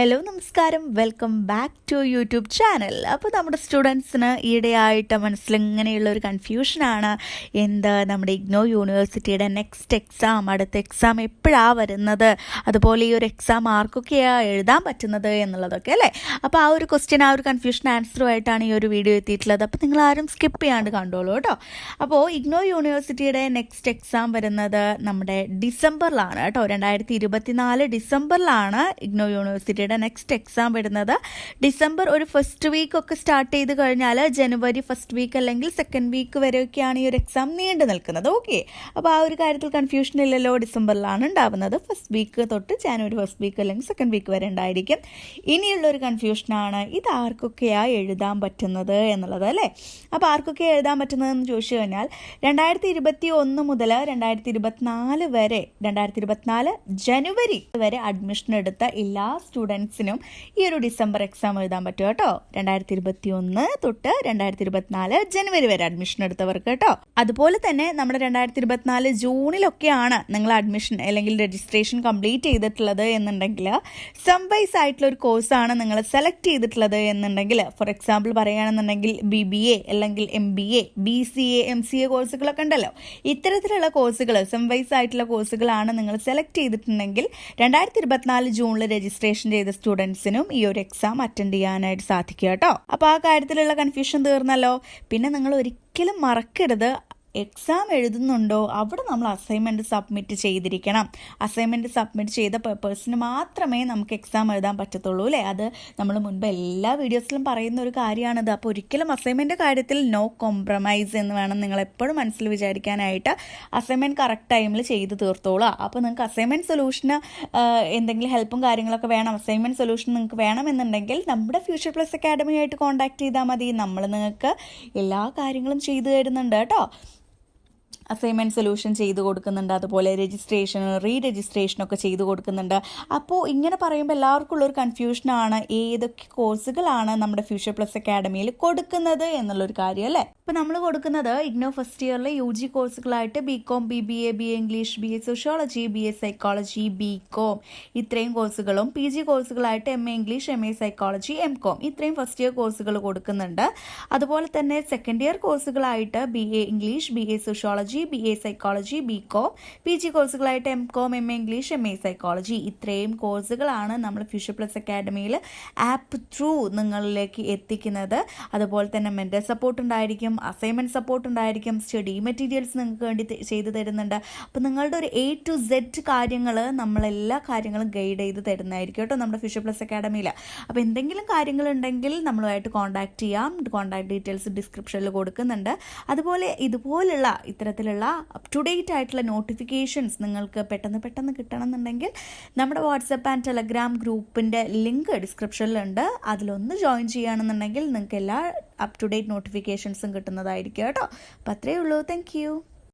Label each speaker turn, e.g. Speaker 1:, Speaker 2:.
Speaker 1: Hello നമസ്കാരം. Welcome back to YouTube channel അപ്പോൾ നമ്മുടെ സ്റ്റുഡൻസിന് ഈയിടെയായിട്ട് മനസ്സിൽ ഇങ്ങനെയുള്ള ഒരു കൺഫ്യൂഷനാണ് എന്ത് നമ്മുടെ ഇഗ്നോ യൂണിവേഴ്സിറ്റിയുടെ നെക്സ്റ്റ് എക്സാം അടുത്ത എക്സാം എപ്പോഴാണ് വരുന്നത്? അതുപോലെ ഈ ഒരു എക്സാം ആർക്കൊക്കെയാണ് എഴുതാൻ പറ്റുന്നത് എന്നുള്ളതൊക്കെ അല്ലേ? അപ്പോൾ ആ ഒരു ക്വസ്റ്റ്യൻ ആ ഒരു കൺഫ്യൂഷൻ ആൻസറുമായിട്ടാണ് ഈ ഒരു വീഡിയോ എത്തിയിട്ടുള്ളത്. അപ്പോൾ നിങ്ങൾ ആരും സ്കിപ്പ് ചെയ്യാണ്ട് കണ്ടോളൂ കേട്ടോ. അപ്പോൾ ഇഗ്നോ യൂണിവേഴ്സിറ്റിയുടെ നെക്സ്റ്റ് എക്സാം വരുന്നത് നമ്മുടെ ഡിസംബറിലാണ് കേട്ടോ. രണ്ടായിരത്തി ഇരുപത്തിനാല് ഡിസംബറിലാണ് ഇഗ്നോ യൂണിവേഴ്സിറ്റിയുടെ നെക്സ്റ്റ് എക്സാം വരുന്നത്. ഡിസംബർ ഒരു ഫസ്റ്റ് വീക്ക് ഒക്കെ സ്റ്റാർട്ട് ചെയ്ത് കഴിഞ്ഞാൽ ജനുവരി ഫസ്റ്റ് വീക്ക് അല്ലെങ്കിൽ സെക്കൻഡ് വീക്ക് വരെയൊക്കെയാണ് ഈ ഒരു എക്സാം നീണ്ടു നിൽക്കുന്നത്. ഓക്കെ അപ്പോൾ ആ ഒരു കാര്യത്തിൽ കൺഫ്യൂഷൻ ഇല്ലല്ലോ. ഡിസംബറിലാണ് ഉണ്ടാവുന്നത്. ഫസ്റ്റ് വീക്ക് തൊട്ട് ജനുവരി ഫസ്റ്റ് വീക്ക് അല്ലെങ്കിൽ സെക്കൻഡ് വീക്ക് വരെ ഉണ്ടായിരിക്കും. ഇനിയുള്ളൊരു കൺഫ്യൂഷനാണ് ഇത് ആർക്കൊക്കെയാണ് എഴുതാൻ പറ്റുന്നത് എന്നുള്ളത് അല്ലേ? അപ്പോൾ ആർക്കൊക്കെ എഴുതാൻ പറ്റുന്നതെന്ന് ചോദിച്ചു കഴിഞ്ഞാൽ രണ്ടായിരത്തി ഇരുപത്തി ഒന്ന് മുതൽ രണ്ടായിരത്തി ഇരുപത്തിനാല് വരെ രണ്ടായിരത്തി ഇരുപത്തിനാല് ജനുവരി വരെ അഡ്മിഷൻ എടുത്ത എല്ലാ സ്റ്റുഡൻസിനും ഈ ഒരു ഡിസംബർ എക്സാം എഴുതാൻ പറ്റും കേട്ടോ. രണ്ടായിരത്തി ഇരുപത്തി ഒന്ന് തൊട്ട് രണ്ടായിരത്തി ഇരുപത്തിനാല് ജനുവരി വരെ അഡ്മിഷൻ എടുത്തവർക്ക് കേട്ടോ. അതുപോലെ തന്നെ നമ്മുടെ രണ്ടായിരത്തി ഇരുപത്തിനാല് ജൂണിലൊക്കെയാണ് നിങ്ങൾ അഡ്മിഷൻ അല്ലെങ്കിൽ രജിസ്ട്രേഷൻ കംപ്ലീറ്റ് ചെയ്തിട്ടുള്ളത് എന്നുണ്ടെങ്കിൽ സം വൈസ് ആയിട്ടുള്ള ഒരു കോഴ്സാണ് നിങ്ങൾ സെലക്ട് ചെയ്തിട്ടുള്ളത് എന്നുണ്ടെങ്കിൽ ഫോർ എക്സാമ്പിൾ പറയുകയാണെന്നുണ്ടെങ്കിൽ ബി ബി എ അല്ലെങ്കിൽ M B A B C A M C A കോഴ്സുകളൊക്കെ ഉണ്ടല്ലോ. ഇത്തരത്തിലുള്ള കോഴ്സുകൾ സം വൈസ് ആയിട്ടുള്ള കോഴ്സുകളാണ് നിങ്ങൾ സെലക്ട് ചെയ്തിട്ടുണ്ടെങ്കിൽ രണ്ടായിരത്തി ഇരുപത്തിനാല് ജൂണിൽ രജിസ്ട്രേഷൻ ചെയ്ത സ്റ്റുഡൻസിനും ഈ ഒരു എക്സാം അറ്റൻഡ് ചെയ്യാനായിട്ട് സാധിക്കുക കേട്ടോ. അപ്പോൾ ആ കാര്യത്തിലുള്ള കൺഫ്യൂഷൻ തീർന്നല്ലോ. പിന്നെ നിങ്ങൾ ഒരിക്കലും മറക്കരുത്. എക്സാം എഴുതുന്നുണ്ടോ അവിടെ നമ്മൾ അസൈൻമെന്റ് സബ്മിറ്റ് ചെയ്തിരിക്കണം. അസൈൻമെന്റ് സബ്മിറ്റ് ചെയ്ത പേപ്പേഴ്സിന് മാത്രമേ നമുക്ക് എക്സാം എഴുതാൻ പറ്റത്തുള്ളൂ അല്ലേ? അത് നമ്മൾ മുൻപ് എല്ലാ വീഡിയോസിലും പറയുന്ന ഒരു കാര്യമാണത്. അപ്പോൾ ഒരിക്കലും അസൈൻമെന്റ് കാര്യത്തിൽ നോ കോംപ്രമൈസ് എന്ന് വേണം നിങ്ങൾ എപ്പോഴും മനസ്സിൽ വിചാരിക്കാനായിട്ട് അസൈൻമെന്റ് കറക്റ്റ് ടൈമിൽ ചെയ്ത് തീർത്തോളൂ. അപ്പോൾ നിങ്ങൾക്ക് അസൈൻമെന്റ് സൊല്യൂഷന് എന്തെങ്കിലും ഹെൽപ്പും കാര്യങ്ങളൊക്കെ വേണം. അസൈൻമെന്റ് സൊല്യൂഷൻ നിങ്ങൾക്ക് വേണമെന്നുണ്ടെങ്കിൽ നമ്മുടെ ഫ്യൂച്ചർ പ്ലസ് അക്കാഡമിയായിട്ട് കോൺടാക്ട് ചെയ്താൽ മതി. നമ്മൾ നിങ്ങൾക്ക് എല്ലാ കാര്യങ്ങളും ചെയ്തു തരുന്നുണ്ട് കേട്ടോ. അസൈൻമെന്റ് സൊല്യൂഷൻ ചെയ്ത് കൊടുക്കുന്നുണ്ട്. അതുപോലെ രജിസ്ട്രേഷൻ റീ രജിസ്ട്രേഷൻ ഒക്കെ ചെയ്ത് കൊടുക്കുന്നുണ്ട്. അപ്പോൾ ഇങ്ങനെ പറയുമ്പോൾ എല്ലാവർക്കും ഉള്ളൊരു കൺഫ്യൂഷനാണ് ഏതൊക്കെ കോഴ്സുകളാണ് നമ്മുടെ ഫ്യൂച്ചർ പ്ലസ് അക്കാഡമിയിൽ കൊടുക്കുന്നത് എന്നുള്ളൊരു കാര്യം അല്ലേ? ഇപ്പം നമ്മൾ കൊടുക്കുന്നത് ഇഗ്നോ ഫസ്റ്റ് ഇയറിലെ U G കോഴ്സുകളായിട്ട് B com B B A B A English B A sociology B A psychology B com ഇത്രയും കോഴ്സുകളും P G കോഴ്സുകളായിട്ട് M A English M A psychology M com ഇത്രയും ഫസ്റ്റ് ഇയർ കോഴ്സുകൾ കൊടുക്കുന്നുണ്ട്. അതുപോലെ തന്നെ second year കോഴ്സുകളായിട്ട് B A English B A sociology B A psychology B com P G കോഴ്സുകളായിട്ട് M com M A English M A psychology ഇത്രയും കോഴ്സുകളാണ് നമ്മൾ future plus അക്കാഡമിയിൽ app through നിങ്ങളിലേക്ക് എത്തിക്കുന്നത്. അതുപോലെ തന്നെ മെന്റൽ സപ്പോർട്ട് ഉണ്ടായിരിക്കും അസൈൻമെന്റ് സപ്പോർട്ട് ഉണ്ടായിരിക്കും സ്റ്റഡി മെറ്റീരിയൽസ് നിങ്ങൾക്ക് വേണ്ടി ചെയ്ത് തരുന്നുണ്ട്. അപ്പോൾ നിങ്ങളുടെ ഒരു എ ടു സെഡ് കാര്യങ്ങൾ നമ്മളെല്ലാ കാര്യങ്ങളും ഗൈഡ് ചെയ്ത് തരുന്നതായിരിക്കും കേട്ടോ നമ്മുടെ ഫ്യൂച്ചർ പ്ലസ് അക്കാഡമിയിൽ അപ്പോൾ എന്തെങ്കിലും കാര്യങ്ങളുണ്ടെങ്കിൽ നമ്മളുമായിട്ട് കോൺടാക്ട് ചെയ്യാം. കോൺടാക്ട് ഡീറ്റെയിൽസ് ഡിസ്ക്രിപ്ഷനിൽ കൊടുക്കുന്നുണ്ട്. അതുപോലെ ഇതുപോലുള്ള ഇത്തരത്തിലുള്ള അപ് ടു ഡേറ്റ് ആയിട്ടുള്ള നോട്ടിഫിക്കേഷൻസ് നിങ്ങൾക്ക് പെട്ടെന്ന് പെട്ടെന്ന് കിട്ടണമെന്നുണ്ടെങ്കിൽ നമ്മുടെ വാട്സപ്പ് ആൻഡ് ടെലഗ്രാം ഗ്രൂപ്പിന്റെ ലിങ്ക് ഡിസ്ക്രിപ്ഷനിലുണ്ട് അതിലൊന്ന് ജോയിൻ ചെയ്യുകയാണെന്നുണ്ടെങ്കിൽ നിങ്ങൾക്ക് എല്ലാ അപ് ടു ഡേറ്റ് നോട്ടിഫിക്കേഷൻസും കിട്ടുന്നതായിരിക്കും കേട്ടോ. അപ്പോൾ അത്രയേ ഉള്ളൂ. താങ്ക്